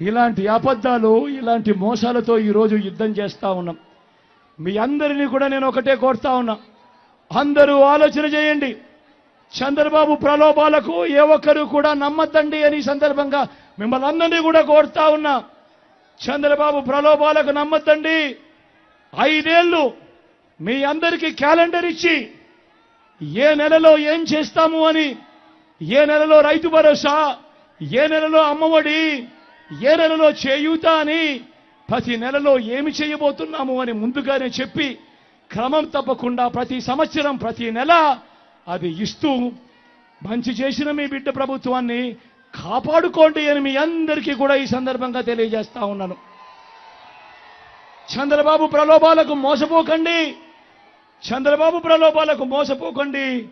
ఇలాంటి అబద్ధాలు ఇలాంటి మోసాలతో ఈరోజు యుద్ధం చేస్తూ ఉన్నాం. మీ అందరినీ కూడా నేను ఒకటే కోరుతా ఉన్నా. అందరూ ఆలోచన చేయండి. చంద్రబాబు ప్రలోభాలకు ఏ ఒక్కరు కూడా నమ్మద్దండి అని సందర్భంగా మిమ్మల్ని అందరినీ కూడా కోరుతా ఉన్నా. చంద్రబాబు ప్రలోభాలకు నమ్మద్దండి. ఐదేళ్ళు మీ అందరికీ క్యాలెండర్ ఇచ్చి ఏ నెలలో ఏం చేస్తాము అని ఏ నెలలో రైతు భరోసా ఏ నెలలో అమ్మఒడి ఏ నెలలో చేయూత అని ప్రతి నెలలో ఏమి చేయబోతున్నాము అని ముందుగానే చెప్పి క్రమం తప్పకుండా ప్రతి సంవత్సరం ప్రతి నెల అది ఇస్తూ మంచి చేసిన మీ బిడ్డ ప్రభుత్వాన్ని కాపాడుకోండి అని మీ అందరికీ కూడా ఈ సందర్భంగా తెలియజేస్తా ఉన్నాను. చంద్రబాబు ప్రలోభాలకు మోసపోకండి. చంద్రబాబు ప్రలోభాలకు మోసపోకండి.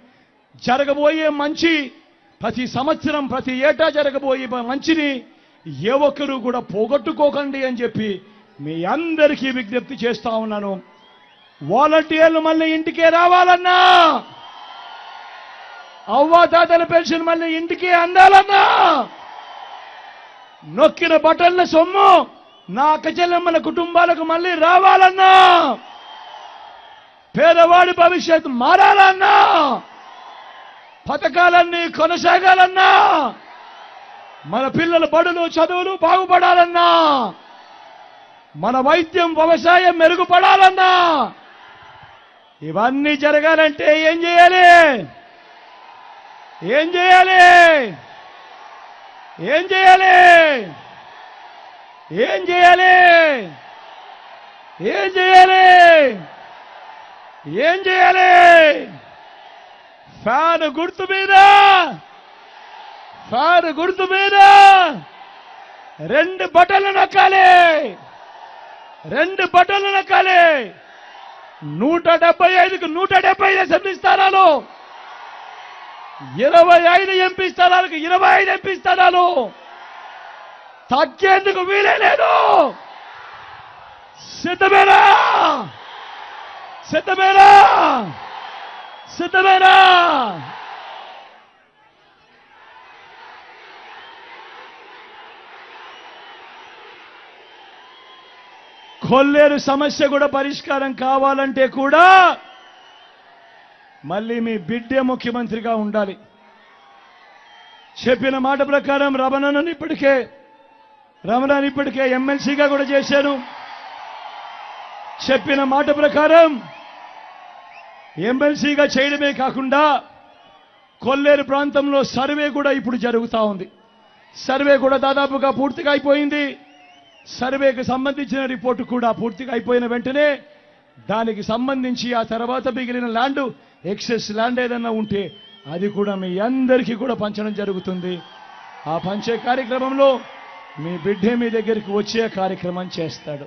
జరగబోయే మంచి ప్రతి సంవత్సరం ప్రతి ఏటా జరగబోయే మంచిని ఏ ఒక్కరు కూడా పోగొట్టుకోకండి అని చెప్పి మీ అందరికీ విజ్ఞప్తి చేస్తా ఉన్నాను. వాలంటీర్లు మళ్ళీ ఇంటికే రావాలన్నా! అవ్వాతాతల పెన్షన్ మళ్ళీ ఇంటికే అందాలన్నా! నొక్కిన బటన్ల సొమ్ము నా అక్కచెల్లెమ్మల కుటుంబాలకు మళ్ళీ రావాలన్నా! పేదవాడి భవిష్యత్తు మారాలన్నా! పథకాలన్నీ కొనసాగాలన్నా! మన పిల్లల బడులు చదువులు బాగుపడాలన్నా మన వైద్యం వ్యవసాయం మెరుగుపడాలన్నా ఇవన్నీ జరగాలంటే ఏం చేయాలి? ఏం చేయాలి? ఏం చేయాలి? ఏం చేయాలి? ఏం చేయాలి? ఏం చేయాలి? ఫ్యాన్ గుర్తు మీద ఫ్యాన్ గుర్తు మీద రెండు బటన్లు నొక్కాలి. రెండు బటన్లు నొక్కాలి. నూట డెబ్బై ఐదుకు నూట డెబ్బై ఐదు అసెంబ్లీ స్థానాలు. ఇరవై ఐదు ఎంపీ స్థానాలకు ఇరవై ఐదు ఎంపీ స్థానాలు. తగ్గేందుకు వీలే లేదు. సిద్ధమేనా? సిద్ధమేనా? సిద్ధమేనా? కొల్లేరు సమస్య కూడా పరిష్కారం కావాలంటే కూడా మళ్ళీ మీ బిడ్డే ముఖ్యమంత్రిగా ఉండాలి. చెప్పిన మాట ప్రకారం రమణను ఇప్పటికే రమణని ఇప్పటికే ఎమ్మెల్సీగా కూడా చేశాను చెప్పిన మాట ప్రకారం ఎమ్మెల్సీగా చేయడమే కాకుండా కొల్లేరు ప్రాంతంలో సర్వే కూడా ఇప్పుడు జరుగుతూ ఉంది. సర్వే కూడా దాదాపుగా పూర్తిగా అయిపోయింది. సర్వేకి సంబంధించిన రిపోర్టు కూడా పూర్తిగా అయిపోయిన వెంటనే దానికి సంబంధించి ఆ తర్వాత మిగిలిన ల్యాండ్ ఎక్సెస్ ల్యాండ్ ఏదన్నా ఉంటే అది కూడా మీ అందరికీ కూడా పంచడం జరుగుతుంది. ఆ పంచే కార్యక్రమంలో మీ బిడ్డే మీ దగ్గరికి వచ్చే కార్యక్రమం చేస్తాడు.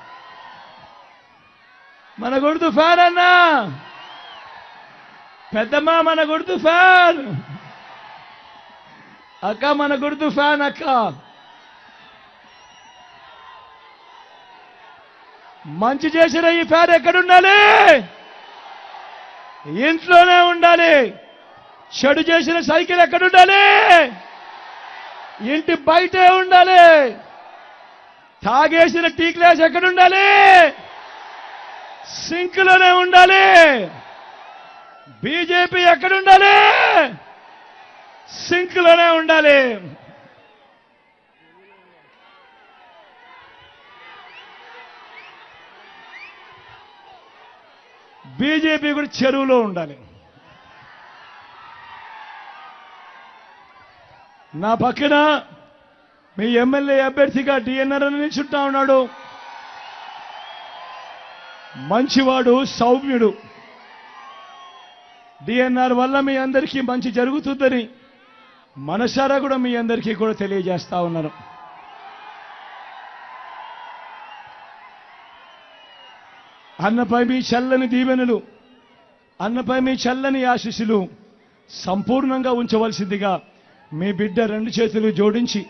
మన గుర్తు ఫాన్ అన్నా. పెద్దమ్మ మన గుర్తు ఫాన్. అక్క మన గుర్తు ఫ్యాన్ అక్క. మంచి చేసిన ఈ ఫ్యాన్ ఎక్కడుండాలి? ఇంట్లోనే ఉండాలి. చెడు చేసిన సైకిల్ ఎక్కడుండాలి? ఇంటి బయటే ఉండాలి. తాగేసిన టీ గ్లాస్ ఎక్కడుండాలి? సింక్లోనే ఉండాలి. బీజేపీ ఎక్కడుండాలి? సింక్లోనే ఉండాలి. బీజేపీ కూడా చెరువులో ఉండాలి. నా పక్కన మీ ఎమ్మెల్యే అభ్యర్థిగా డిఎన్ఆర్ అని నిల్చుంటా ఉన్నాడు. మంచివాడు సౌమ్యుడు. డిఎన్ఆర్ వల్ల మీ అందరికీ మంచి జరుగుతుందని మనసారా కూడా మీ అందరికీ కూడా తెలియజేస్తా ఉన్నాను. అన్నపై మీ చల్లని దీవెనలు అన్నపై మీ చల్లని ఆశీస్సులు సంపూర్ణంగా ఉంచవలసిందిగా మీ బిడ్డ రెండు చేతులు జోడించి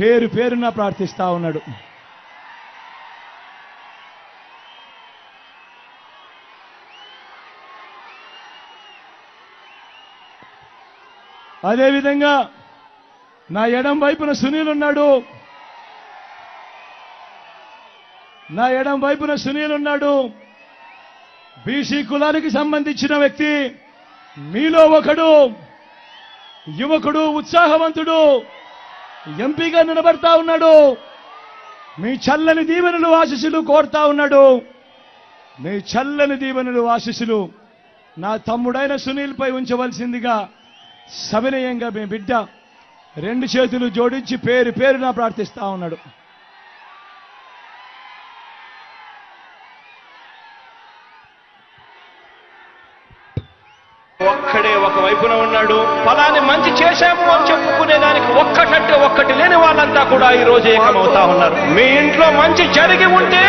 పేరు పేరున ప్రార్థిస్తా ఉన్నాడు. అదేవిధంగా నా ఎడం వైపున సునీల్ ఉన్నాడు. నా ఎడం వైపున సునీల్ ఉన్నాడు. బీసీ కులానికి సంబంధించిన వ్యక్తి మీలో ఒకడు యువకుడు ఉత్సాహవంతుడు ఎంపీగా నిలబడతా ఉన్నాడు. మీ చల్లని దీవెనలు ఆశీస్సులు కోరుతా ఉన్నాడు. మీ చల్లని దీవెనలు ఆశీస్సులు నా తమ్ముడైన సునీల్పై ఉంచవలసిందిగా సవినయంగా మీ బిడ్డ రెండు చేతులు జోడించి పేరు పేరున ప్రార్థిస్తా ఉన్నాడు. ఒక్కడే ఒక వైపున ఉన్నాడు. ఫలాన్ని మంచి చేశాము అని చెప్పుకునే దానికి ఒక్కటంటే ఒక్కటి లేని వాళ్ళంతా కూడా ఈ రోజు ఏకమవుతా ఉన్నారు. మీ ఇంట్లో మంచి జరిగి ఉంటే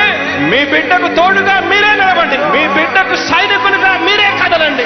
మీ బిడ్డకు తోడుగా మీరే నిలబండి మీ బిడ్డకు సైనికులుగా మీరే కదలండి.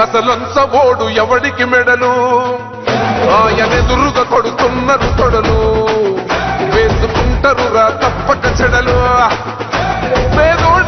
అసలంచబోడు ఎవడికి మెడలు? ఆయనెదురుగా కొడుతున్నారు తొడలు. వేసుకుంటారురా తప్పక చెడలు.